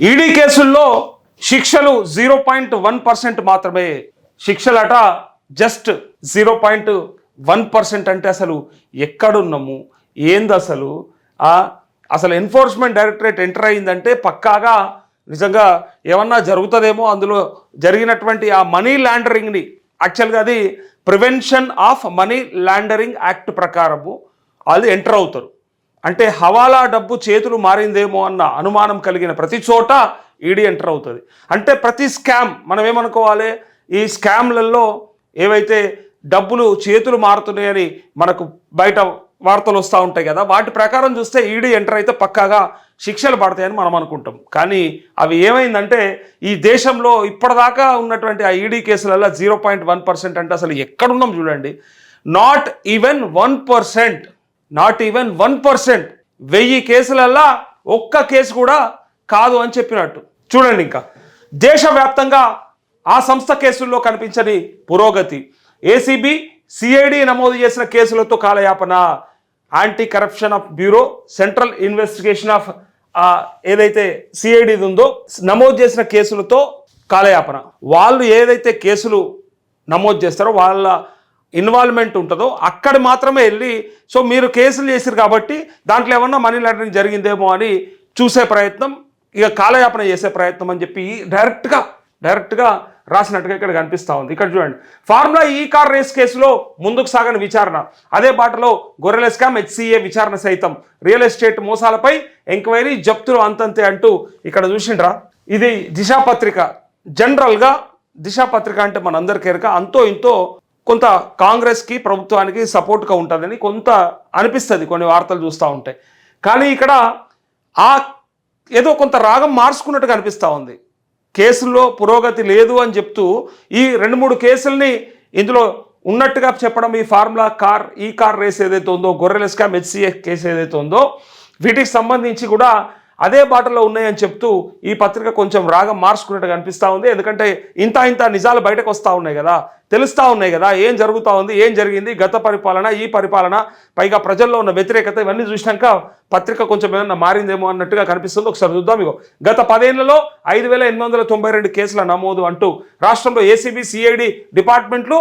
ED కేసుల్లో శిక్షలు zero point one percent మాత్రమే శిక్షలట. Just zero point one percent అంటే అసలు ఎక్కడున్నాము? ఏంది అసలు? అసలు ఎన్ఫోర్స్మెంట్ డైరెక్టరేట్ ఎంటర్ అయిందంటే పక్కాగా నిజంగా ఏమన్నా జరుగుతుందేమో? అందులో జరిగినటువంటి ఆ మనీ లాండరింగ్ని యాక్చువల్గా అది prevention of money laundering act ప్రకారము అది ఎంటర్ అవుతారు. అంటే హవాలా డబ్బు చేతులు మారిందేమో అన్న అనుమానం కలిగిన ప్రతి చోట ఈడీ ఎంటర్ అవుతుంది. అంటే ప్రతి స్కామ్ మనం ఏమనుకోవాలి ఈ స్కామ్లలో ఏవైతే డబ్బులు చేతులు మారుతున్నాయని మనకు బయట వార్తలు వస్తూ ఉంటాయి కదా వాటి ప్రకారం చూస్తే ఈడీ ఎంటర్ అయితే పక్కాగా శిక్షలు పడతాయని మనం అనుకుంటాం. కానీ అవి ఏమైందంటే ఈ దేశంలో ఇప్పటిదాకా ఉన్నటువంటి ఆ ఈడీ కేసులలో జీరో పాయింట్ వన్ పర్సెంట్ అంటే అసలు ఎక్కడున్నాం చూడండి. Not even one percent not even one percent వెయ్యి కేసులల్లా ఒక్క కేసు కూడా కాదు అని చెప్పినట్టు. చూడండి ఇంకా. దేశవ్యాప్తంగా ఆ సంస్థ కేసుల్లో కనిపించని పురోగతి. ఏసీబీ సిఐడి నమోదు చేసిన కేసులతో కాలయాపన. Anti corruption of bureau central investigation of ఏదైతే సిఐడి ఉందో నమోదు చేసిన కేసులతో కాలయాపన. వాళ్ళు ఏదైతే కేసులు నమోదు చేస్తారో వాళ్ళ ఇన్వాల్వ్మెంట్ ఉంటుందో అక్కడ మాత్రమే వెళ్ళి సో మీరు కేసులు చేశారు కాబట్టి దాంట్లో ఏమన్నా మనీ లాండరింగ్ జరిగిందేమో అని చూసే ప్రయత్నం ఇక కాలయాపన చేసే ప్రయత్నం అని చెప్పి డైరెక్ట్గా డైరెక్ట్గా రాసినట్టుగా ఇక్కడ కనిపిస్తూ ఉంది. ఇక్కడ చూడండి. ఫార్ములా ఈ కార్ రేస్ కేసులో ముందుకు సాగని విచారణ. అదే బాటలో గొర్రెల స్కామ్ హెచ్సిఏ విచారణ సైతం. రియల్ ఎస్టేట్ మోసాలపై ఎంక్వైరీ జప్తులు అంతంతే అంటూ ఇక్కడ చూసిండ్రా. ఇది దిశాపత్రిక జనరల్గా దిశా పత్రిక అంటే మనందరికీ ఎరక. అంతో ఇంతో కొంత కాంగ్రెస్కి ప్రభుత్వానికి సపోర్ట్గా ఉంటుందని కొంత అనిపిస్తుంది కొన్ని వార్తలు చూస్తూ ఉంటాయి కానీ ఇక్కడ ఆ ఏదో కొంత రాగం మార్చుకున్నట్టుగా అనిపిస్తూ ఉంది. కేసుల్లో పురోగతి లేదు అని చెప్తూ ఈ రెండు మూడు కేసుల్ని ఇందులో ఉన్నట్టుగా చెప్పడం ఈ ఫార్ములా కార్ ఈ కార్ రేస్ ఏదైతే ఉందో గొర్రెల స్కామ్ హెచ్సిఏ కేసు ఏదైతే ఉందో వీటికి సంబంధించి కూడా అదే బాటలో ఉన్నాయని చెప్తూ ఈ పత్రిక కొంచెం రాగం మార్చుకున్నట్టుగా అనిపిస్తూ ఉంది. ఎందుకంటే ఇంత ఇంత నిజాలు బయటకు వస్తూ ఉన్నాయి కదా. తెలుస్తూ ఉన్నాయి కదా. ఏం జరుగుతూ ఉంది? ఏం జరిగింది? గత పరిపాలన ఈ పరిపాలన పైగా ప్రజల్లో ఉన్న వ్యతిరేకత ఇవన్నీ చూసినాక పత్రిక కొంచెం ఏమన్నా మారిందేమో అన్నట్టుగా కనిపిస్తుంది. ఒకసారి చూద్దాం ఇగో. గత పదేళ్ళలో ఐదు వేల ఎనిమిది వందల తొంభై రెండు కేసుల నమోదు అంటూ రాష్ట్రంలో ఏసీబీ సిఐడి డిపార్ట్మెంట్లు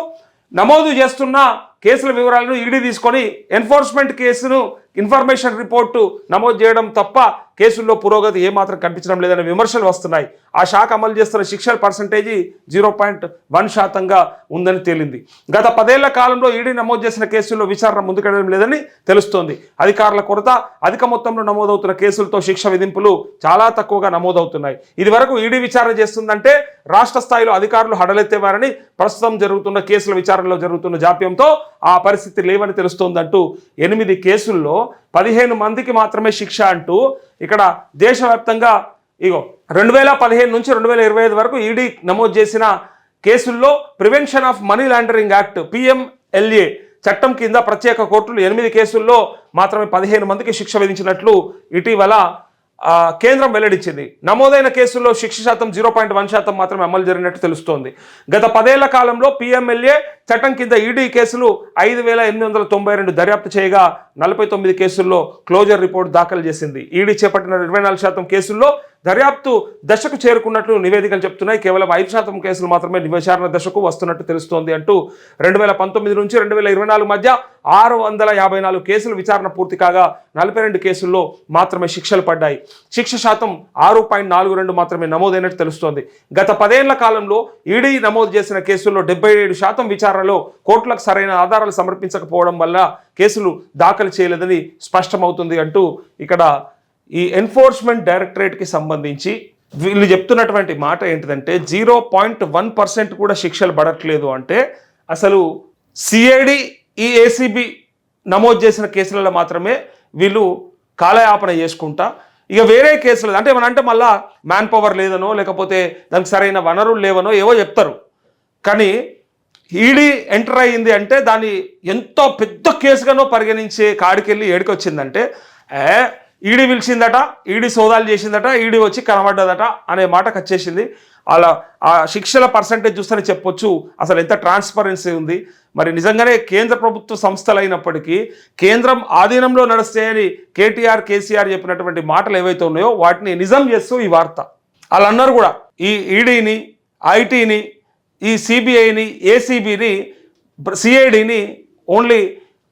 నమోదు చేస్తున్న కేసుల వివరాలను ఈడీ తీసుకొని ఎన్ఫోర్స్మెంట్ కేసును ఇన్ఫర్మేషన్ రిపోర్టు నమోదు చేయడం తప్ప కేసుల్లో పురోగతి ఏమాత్రం కనిపించడం లేదనే విమర్శలు వస్తున్నాయి. ఆ శాఖ అమలు చేస్తున్న శిక్షల పర్సంటేజీ జీరో పాయింట్ వన్ శాతంగా ఉందని తేలింది. గత పదేళ్ళ కాలంలో ఈడీ నమోదు చేసిన కేసుల్లో విచారణ ముందుకెళ్ళడం లేదని తెలుస్తోంది. అధికారుల కొరత అధిక మొత్తంలో నమోదవుతున్న కేసులతో శిక్ష విధింపులు చాలా తక్కువగా నమోదవుతున్నాయి. ఇది వరకు ఈడీ విచారణ చేస్తుందంటే రాష్ట్ర స్థాయిలో అధికారులు హడలెత్తేవారని ప్రస్తుతం జరుగుతున్న కేసుల విచారణలో జరుగుతున్న జాప్యంతో ఆ పరిస్థితి లేవని తెలుస్తోందంటూ ఎనిమిది కేసుల్లో పదిహేను మందికి మాత్రమే శిక్ష అంటూ ఇక్కడ దేశవ్యాప్తంగా ఇగో రెండు వేల పదిహేను నుంచి రెండు వేల ఇరవై ఐదు వరకు ఈడీ నమోదు చేసిన కేసుల్లో prevention of money laundering act PMLA చట్టం కింద ప్రత్యేక కోర్టులు ఎనిమిది కేసుల్లో మాత్రమే పదిహేను మందికి శిక్ష విధించినట్లు ఇటీవల కేంద్రం వెల్లడించింది. నమోదైన కేసుల్లో శిక్ష శాతం జీరో పాయింట్ వన్ శాతం మాత్రమే అమలు జరిగినట్టు తెలుస్తోంది. గత పదేళ్ళ కాలంలో పీఎంఎల్ఏ చట్టం కింద ఈడీ కేసులు ఐదు వేల ఎనిమిది వందల తొంభై రెండు దర్యాప్తు చేయగా నలభై తొమ్మిది కేసుల్లో క్లోజర్ రిపోర్ట్ దాఖలు చేసింది. ఈడీ చేపట్టిన ఇరవై నాలుగు శాతం కేసుల్లో దర్యాప్తు దశకు చేరుకున్నట్లు నివేదికలు చెప్తున్నాయి. కేవలం ఐదు శాతం కేసులు మాత్రమే విచారణ దశకు వస్తున్నట్టు తెలుస్తోంది అంటూ రెండు వేల పంతొమ్మిది నుంచి రెండు వేల ఇరవై నాలుగు మధ్య ఆరు వందల యాభై నాలుగు కేసులు విచారణ పూర్తి కాగా నలభై రెండు కేసుల్లో మాత్రమే శిక్షలు పడ్డాయి. శిక్ష శాతం ఆరు పాయింట్ నాలుగు రెండు మాత్రమే నమోదైనట్టు తెలుస్తోంది. గత పదేళ్ళ కాలంలో ఈడీ నమోదు చేసిన కేసుల్లో డెబ్బై ఏడు శాతం విచారణలో కోర్టులకు సరైన ఆధారాలు సమర్పించకపోవడం వల్ల కేసులు దాఖలు చేయలేదని స్పష్టమవుతుంది అంటూ ఇక్కడ ఈ ఎన్ఫోర్స్మెంట్ డైరెక్టరేట్కి సంబంధించి వీళ్ళు చెప్తున్నటువంటి మాట ఏంటిదంటే జీరో పాయింట్ వన్ పర్సెంట్ కూడా శిక్షలు పడట్లేదు అంటే అసలు సిఐడి ఈ ఏసీబీ నమోదు చేసిన కేసులలో మాత్రమే వీళ్ళు కాలయాపన చేసుకుంటా. ఇక వేరే కేసులు అంటే ఏమన్నా అంటే మళ్ళా మ్యాన్ పవర్ లేదనో లేకపోతే దానికి సరైన వనరులు లేవనో ఏవో చెప్తారు. కానీ ఈడీ ఎంటర్ అయ్యింది అంటే దాన్ని ఎంతో పెద్ద కేసుగానో పరిగణించే కాడికెళ్ళి ఏడికొచ్చిందంటే ఏ ఈడీ పిలిచిందట ఈడీ సోదాలు చేసిందట ఈడీ వచ్చి కనబడ్డదట అనే మాటకు వచ్చేసింది అలా ఆ శిక్షల పర్సంటేజ్ చూస్తేనే చెప్పొచ్చు అసలు ఎంత ట్రాన్స్పరెన్సీ ఉంది. మరి నిజంగానే కేంద్ర ప్రభుత్వ సంస్థలు అయినప్పటికీ కేంద్రం ఆధీనంలో నడుస్తాయని కేటీఆర్ కేసీఆర్ చెప్పినటువంటి మాటలు ఏవైతే ఉన్నాయో వాటిని నిజం చేస్తూ ఈ వార్త. వాళ్ళు అన్నారు కూడా ఈ ఈడీని ఐటీని ఈ సిబిఐని ఏసీబీని సిఐడిని ఓన్లీ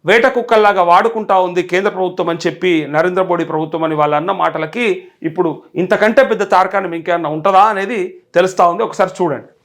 వేట కుక్కల్లాగా వాడుకుంటా ఉంది కేంద్ర ప్రభుత్వం అని చెప్పి నరేంద్ర మోడీ ప్రభుత్వం అని వాళ్ళు అన్న మాటలకి ఇప్పుడు ఇంతకంటే పెద్ద తారకాన్ని ఇంకేమన్నా ఉంటుందా అనేది తెలుస్తూ ఉంది. ఒకసారి చూడండి.